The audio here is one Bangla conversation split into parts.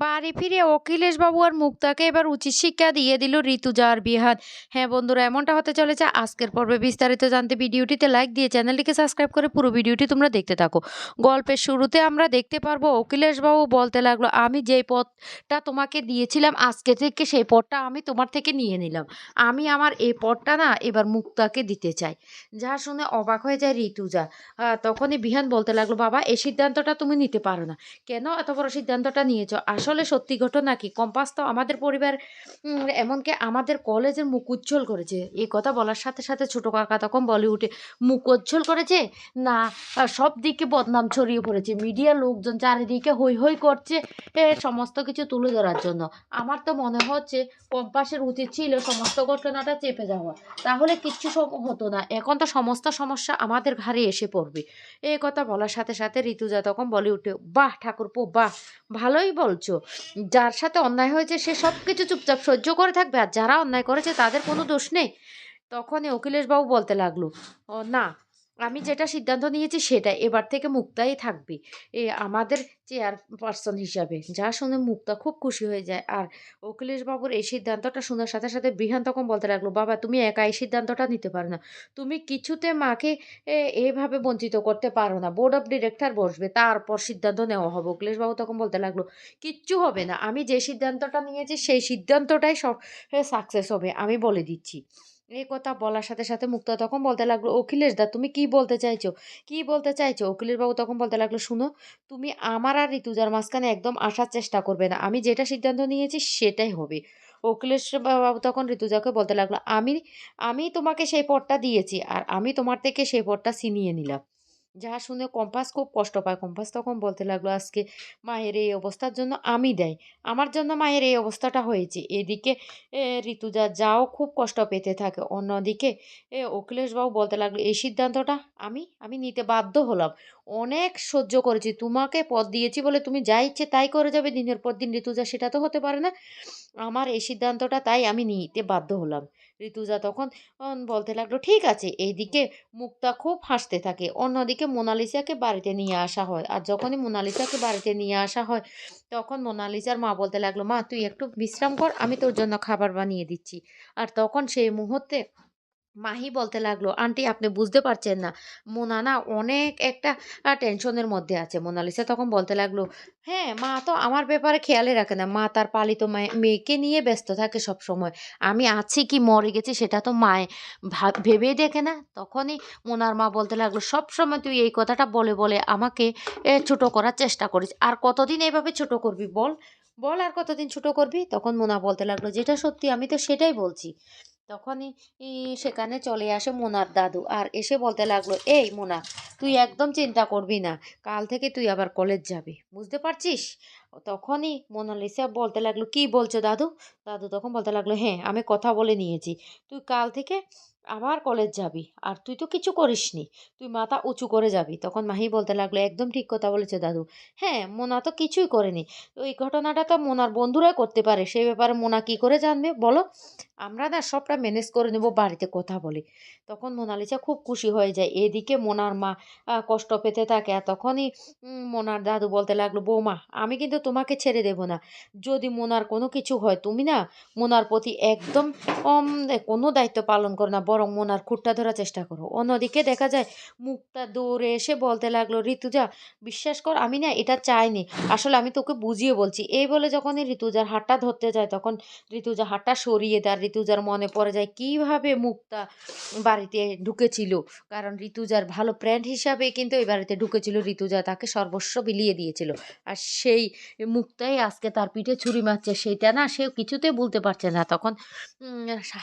বাড়ি ফিরে অখিলেশ বাবু আর মুক্তাকে এবার উচিত শিক্ষা দিয়ে দিল ঋতুজা আর বিহান হ্যাঁ বন্ধুরা, এমনটা হতে চলেছে আজকের পর্বে। বিস্তারিত জানতে ভিডিওটিতে লাইক দিয়ে চ্যানেলটিকে সাবস্ক্রাইব করে পুরো ভিডিওটি তোমরা দেখতে থাকো। গল্পের শুরুতে আমরা দেখতে পারব অখিলেশ বাবু বলতে লাগল, আমি যেই পথটা তোমাকে দিয়েছিলাম আজকে থেকে সেই পদটা আমি তোমার থেকে নিয়ে নিলাম। আমি আমার এই পদটা না এবার মুক্তাকে দিতে চাই। যা শুনে অবাক হয়ে যায় ঋতুজা তখনই বিহান বলতে লাগল, বাবা, এই সিদ্ধান্তটা তুমি নিতে পারো না। কেন এত বড় সিদ্ধান্তটা নিয়েছো? আসলে সত্যি ঘটনা কি? কম্পাস তো আমাদের পরিবার এমনকি আমাদের কলেজের মুখ উজ্জ্বল করেছে। এই কথা বলার সাথে সাথে ছোট কাকা তখন বলিউডে মুখ উজ্জ্বল করেছে, না সব দিকে বদনাম ছড়িয়ে পড়েছে। মিডিয়া লোকজন চারিদিকে হই হই করছে সমস্ত কিছু তুলে ধরার জন্য। আমার তো মনে হচ্ছে কম্পাসের উচিত ছিল সমস্ত ঘটনাটা চেপে যাওয়া। তাহলে কিচ্ছু হতো না। এখন তো সমস্ত সমস্যা আমাদের ঘাড়ে এসে পড়বে। এই কথা বলার সাথে সাথে ঋতুজা তখন বলিউডে, বাহ, ঠাকুরপো, বাহ, ভালোই বলছো। যার সাথে অন্যায় হয়েছে সে সব কিছু চুপচাপ সহ্য করে থাকবে, আর যারা অন্যায় করেছে তাদের কোনো দোষ নেই। তখনই অখিলেশবাবু বলতে লাগল, ও, না আমি যেটা সিদ্ধান্ত নিয়েছি সেটা এবার থেকে মুক্তাই থাকবে। এ আমাদের চেয়ার পার্সন হিসাবে। যা শুনে মুক্তা খুব খুশি হয়ে যায়। আর অখিলেশবাবুর এই সিদ্ধান্তটা শোনার সাথে সাথে বিহান তখন বলতে লাগল বাবা তুমি একা এই সিদ্ধান্তটা নিতে পারো না। তুমি কিছুতে মাকে এ, এইভাবে বঞ্চিত করতে পারো না। বোর্ড অফ ডিরেক্টর বসবে তারপর সিদ্ধান্ত নেওয়া হবে। অখিলেশবাবু তখন বলতে লাগল কিচ্ছু হবে না। আমি যে সিদ্ধান্তটা নিয়েছি সেই সিদ্ধান্তটাই সব সাকসেস হবে। আমি বলে দিচ্ছি। এই কথা বলার সাথে সাথে মুক্তা তখন বলতে লাগল, অখিলেশ দা, তুমি কি বলতে চাইছো? কি বলতে চাইছো? অখিলেশ বাবু তখন বলতে লাগল, শুনো, তুমি আমার আর ঋতুজার মাঝখানে একদম আসার চেষ্টা করবে না। আমি যেটা সিদ্ধান্ত নিয়েছি সেটাই হবে। অখিলেশ বাবু তখন ঋতুজাকে বলতে লাগল, আমি আমি তোমাকে সেই পথটা দিয়েছি, আর আমি তোমার থেকে সেই পথটা ছিনিয়ে নিলাম। যা শুনে কম্পাস খুব কষ্ট পায়। কম্পাস তখন বলতে লাগল, আজকে মায়ের এই অবস্থার জন্য আমি দেয়। আমার জন্য মায়ের এই অবস্থাটা হয়েছে। এদিকে ঋতুজা যাও, খুব কষ্ট পেতে থাকে। অন্যদিকে, এ, অখিলেশবাবু বলতে লাগল, এই সিদ্ধান্তটা আমি আমি নিতে বাধ্য হলাম। অনেক সহ্য করেছি। তোমাকে পদ দিয়েছি বলে তুমি যা ইচ্ছে তাই করে যাবে। দিনের পর দিন ঋতুজা সেটা তো হতে পারে না। আমার এই সিদ্ধান্তটা তাই আমি নিতে বাধ্য হলাম। ঋতুজা তখন বলতে লাগল, ঠিক আছে, এইদিকে মুক্তা খুব হাসতে থাকে। অন্যদিকে মোনালিসাকে বাড়িতে নিয়ে আসা হয়। আর যখনই মোনালিসাকে বাড়িতে নিয়ে আসা হয়, তখন মোনালিসার মা বলতে লাগল, মা, তুই একটু বিশ্রাম কর, আমি তোর জন্য খাবার বানিয়ে দিচ্ছি। আর তখন সেই মুহূর্তে মাহি বলতে লাগল, আন্টি, আপনি বুঝতে পারছেন না। মোনা না অনেক একটা টেনশনের মধ্যে আছে। মোনালিসা তখন বলতে লাগল হ্যাঁ মা তো আমার ব্যাপারে খেয়ালই রাখে না। মা তার পালিত মায়ে- মেয়েকে নিয়ে ব্যস্ত থাকে সব সময় আমি আছি কি মরে গেছি সেটা তো মায়ে ভেবেই দেখে না। তখনই মোনার মা বলতে লাগল সব সময় তুই এই কথাটা বলে বলে আমাকে ছোট করার চেষ্টা করিস। আর কতদিন এভাবে ছোট করবি বল? বল আর কতদিন ছোট করবি? তখন মোনা বলতে লাগল, যেটা সত্যি আমি তো সেটাই বলছি। তখনই সেখানে চলে আসে মোনার দাদু। আর এসে বলতে লাগল, এই মোনা, তুই একদম চিন্তা করবি না, কাল থেকে তুই আবার কলেজ যাবি। বুঝতে পারছিস? তখনই মোনালিসা বলতে লাগল, কি বলছো দাদু? দাদু তখন বলতে লাগল হ্যাঁ আমি কথা বলে নিয়েছি। তুই কাল থেকে আবার কলেজ যাবি, আর তুই তো কিছু করিসনি। তুই মাথা উঁচু করে যাবি। তখন মাহি বলতে লাগল, একদম ঠিক কথা বলেছে দাদু। হ্যাঁ মোনা তো কিছুই করেনি। এই ঘটনাটা তো মোনার বন্ধুরাই করতে পারে। সেই ব্যাপারে মোনা কি করে জানবে বলো? আমরা না সবটা ম্যানেজ করে নেব, বাড়িতে কথা বলে। তখন মোনালিসা খুব খুশি হয়ে যায়। এদিকে মোনার মা কষ্ট পেতে থাকে আর তখনই মোনার দাদু বলতে লাগল, বৌমা, আমি কিন্তু তোমাকে ছেড়ে দেব না। যদি মোনার কোনো কিছু হয়, তুমি না মোনার প্রতি একদম কোনো দায়িত্ব পালন করো না, বরং মোনার খুঁটটা ধরার চেষ্টা করো। অন্যদিকে দেখা যায় মুখটা দৌড়ে এসে বলতে লাগল, ঋতুজা, বিশ্বাস কর, আমি না এটা চাইনি। আসলে আমি তোকে বুঝিয়ে বলছি। এই বলে যখনই ঋতুজার হাতটা ধরতে যায়, তখন ঋতুজা হাতটা সরিয়ে দেয় ঋতুজার মনে পড়ে যায় কীভাবে মুক্তা বাড়িতে ঢুকেছিল? কারণ ঋতুজার ভালো ফ্রেন্ড হিসাবে কিন্তু এই বাড়িতে ঢুকেছিল ঋতুজা তাকে সর্বস্ব বিলিয়ে দিয়েছিল। আর সেই মুক্তাই আজকে তার পিঠে ছুরি মারছে সেইটা না সে কিছুতে বলতে পারছে না। তখন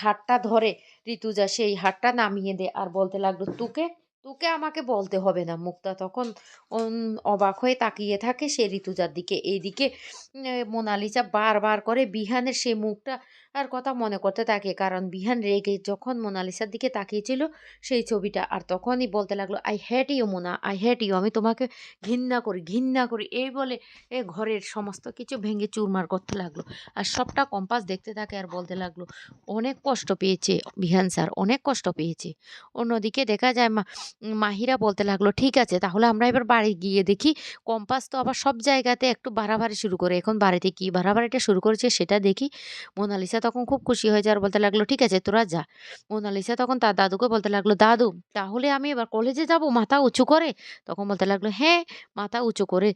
হাতটা ধরে ঋতুজা সেই হাতটা নামিয়ে দেয় আর বলতে লাগল, তোকে তোকে আমাকে বলতে হবে না। মুক্তা তখন অবাক হয়ে তাকিয়ে থাকে সে ঋতুজার দিকে। এইদিকে মোনালিসা বারবার করে বিহানের সেই মুখটা আর কথা মনে করতে থাকে কারণ বিহান রেগে যখন মোনালিসার দিকে তাকিয়েছিল সেই ছবিটা আর তখনই বলতে লাগল I hate you Mona I hate you আমি তোমাকে ঘৃণা করি ঘৃণা করি এই বলে এ ঘরের সমস্ত কিছু ভেঙে চুরমার করতে লাগল আর সবটা কম্পাস দেখতে থাকে আর বলতে লাগল অনেক কষ্ট পেয়েছে বিহান স্যার অনেক কষ্ট পেয়েছে অন্যদিকে দেখা যায় মাহিরা বলতে লাগল, "ঠিক আছে তাহলে আমরা এবার বাড়ি গিয়ে দেখি কম্পাস তো আবার সব জায়গাতে একটু বাড়াবাড়ি শুরু করে। এখন বাড়িতে কি বাড়াবাড়িটা শুরু করেছে সেটা দেখি।" মোনালিসা তখন খুব খুশি হয়ে যায় আর বলতে লাগল, "ঠিক আছে তোরা যা।" মোনালিসা তখন তার দাদুকে বলতে লাগল, "দাদু তাহলে আমি এবার কলেজে যাব মাথা উঁচু করে?" তখন বলতে লাগল, "হ্যাঁ, মাথা উঁচু করে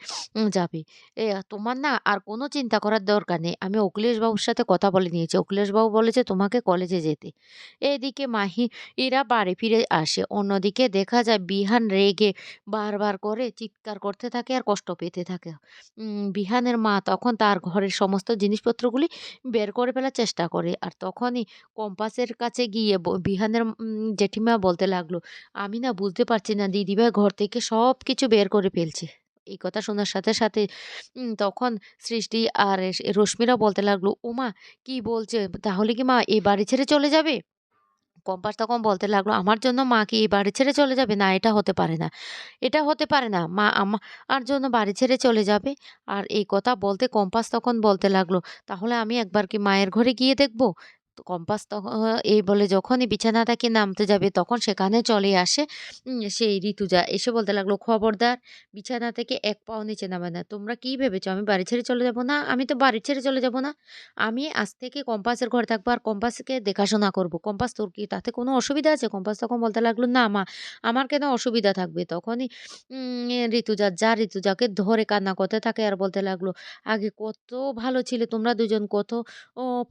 যাবে এ তোমার না আর কোনো চিন্তা করার দরকার নেই। আমি অখিলেশবাবুর সাথে কথা বলে নিয়েছি। অখিলেশবাবু বলেছে তোমাকে কলেজে যেতে।" এদিকে মাহি এরা বাড়ি ফিরে আসে। অন্যদিকে দেখা যায় বিহান রেগে বারবার করে চিৎকার করতে থাকে আর কষ্ট পেতে থাকে। বিহানের মা তখন তার ঘরের সমস্ত জিনিসপত্রগুলি বের করে ফেলার চেষ্টা করে। আর তখনই কম্পাসের কাছে গিয়ে বিহানের জেঠিমা বলতে লাগল, "আমি না বুঝতে পারছি না দিদিভাই ঘর থেকে সব কিছু বের করে ফেলছে।" এই কথা শোনার সাথে, সাথে তখন সৃষ্টি আর রশ্মিরা বলতে লাগল, "ওমা! কি বলছে? তাহলে কি মা এ বাড়ি ছেড়ে চলে যাবে?" কম্পাস তখন বলতে লাগল, "আমার জন্য মা কি এই বাড়ি ছেড়ে চলে যাবে? না এটা হতে পারে না। এটা হতে পারে না। মা আমার জন্য বাড়ি ছেড়ে চলে যাবে?" আর এই কথা বলতে কম্পাস তখন বলতে লাগল, "তাহলে আমি একবার কি মায়ের ঘরে গিয়ে দেখব?" কম্পাস তখন এই বলে যখনই বিছানা থেকে নামতে যাবে তখন সেখানে চলে আসে সেই ঋতুজা। এসে বলতে লাগল, "খবরদার! বিছানা থেকে এক পাও নিচে নামাবে না। তোমরা কি ভেবেছো আমি বাড়ি ছেড়ে চলে যাব? না, আমি তো বাড়ি ছেড়ে চলে যাব না। আমি আজ থেকে কম্পাসের ঘরে থাকব আর কম্পাসকে দেখাশোনা করব। কম্পাস তোর কি তাতে কোনো অসুবিধা আছে?" কম্পাস তখন বলতে লাগল, "না মা, আমার কেন অসুবিধা থাকবে?" তখনই ঋতুজা যা ঋতুজাকে ধরে কান্না করতে থাকে আর বলতে লাগল, "আগে কত ভালো ছিলে তোমরা দুজন, কত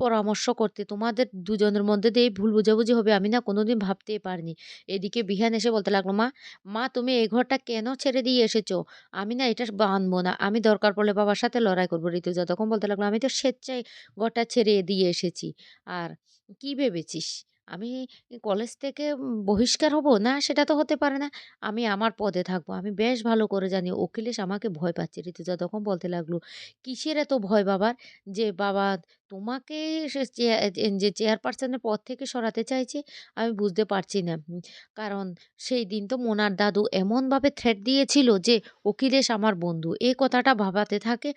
পরামর্শ করতে। তোমাদের দুজনের মধ্যে দিয়ে ভুল বুঝাবুঝি হবে আমি না কোনোদিন ভাবতেই পারিনি।" এদিকে বিহান এসে বলতে লাগল, "মা, মা তুমি এই ঘরটা কেন ছেড়ে দিয়ে এসেছ? আমি না এটা মানবো না। আমি দরকার পড়লে বাবার সাথে লড়াই করব ঋতুজা তখন বলতে লাগল, "আমি তো স্বেচ্ছায় ঘরটা ছেড়ে দিয়ে এসেছি। আর কি ভেবেছিস? আমি কলেজ থেকে বহিষ্কার হব? না, সেটা তো হতে পারে না। আমি আমার পদে থাকব। আমি বেশ ভালো করে জানি অখিলেশ আমাকে ভয় পাচ্ছে।" ঋতুজা তখন বলতে লাগল, "কিসের এত ভয় বাবার? যে বাবা তোমাকে সে এ যে চেয়ারপারসনের পদ থেকে সরাতে চাইছে? আমি বুঝতে পারছি না। কারণ সেই দিন তো মোনার দাদু এমনভাবে থ্রেট দিয়েছিল যে অখিলেশ আমার বন্ধু। এই কথাটা ভাবাতে থাকে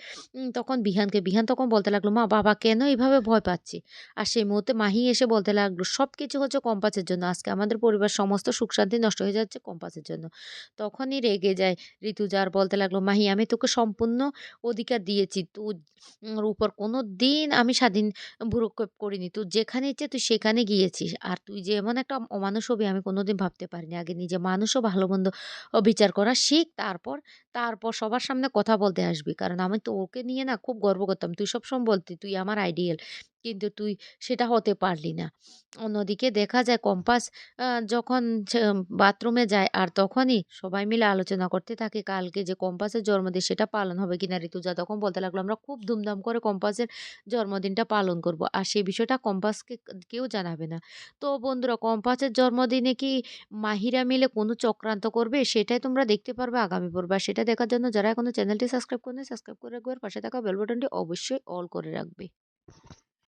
তখন বিহানকে। বিহান তখন বলতে লাগল, "মা, বাবা কেন এভাবে ভয় পাচ্ছে?" আর সেই মুহূর্তে মাহি এসে বলতে লাগল, সব কিছু হচ্ছে কম্পাসের জন্য। আজকে আমাদের পরিবার সমস্ত সুখ শান্তি নষ্ট হয়ে যাচ্ছে কম্পাসের জন্য।" তখনই রেগে যায় ঋতুজা আর বলতে লাগল, "মাহি আমি তোকে সম্পূর্ণ অধিকার দিয়েছি। তোর উপর কোনো দিন আমি স্বাধীন ভ্রুক্ষেপ করিনি। তুই যেখানে ইচ্ছে তুই সেখানে গিয়েছিস। আর তুই যে এমন একটা অমানুষ হবি আমি কোনোদিন ভাবতে পারিনি। আগে নিজে মানুষও ও ভালো-মন্দ বিচার করা শিখ। তারপর, তারপর সবার সামনে কথা বলতে আসবি। কারণ আমি তো ওকে নিয়ে না খুব গর্ব করতাম। তুই সবসময় বলতি তুই আমার আইডিয়াল। কিন্তু তুই সেটা হতে পারলি না।" অন্যদিকে দেখা যায় কম্পাস যখন বাথরুমে যায় আর তখনই সবাই মিলে আলোচনা করতে থাকে কালকে যে কম্পাসের জন্মদিন সেটা পালন হবে কিনা। ঋতুজা তখন বলতে লাগল, "আমরা খুব ধুমধাম করে কম্পাসের জন্মদিনটা পালন করব। আর সেই বিষয়টা কম্পাসকে কেউ জানাবে না।" তো বন্ধুরা কম্পাসের জন্মদিনে কি মাহিরা মিলে কোনো চক্রান্ত করবে? সেটাই তোমরা দেখতে পারবে আগামী পর্বে। আর সেটা দেখার জন্য যারা এখনও চ্যানেলটি সাবস্ক্রাইব করেনি সাবস্ক্রাইব করে রাখবে আর পাশে থাকা বেল বাটনটি অবশ্যই অল করে রাখবে।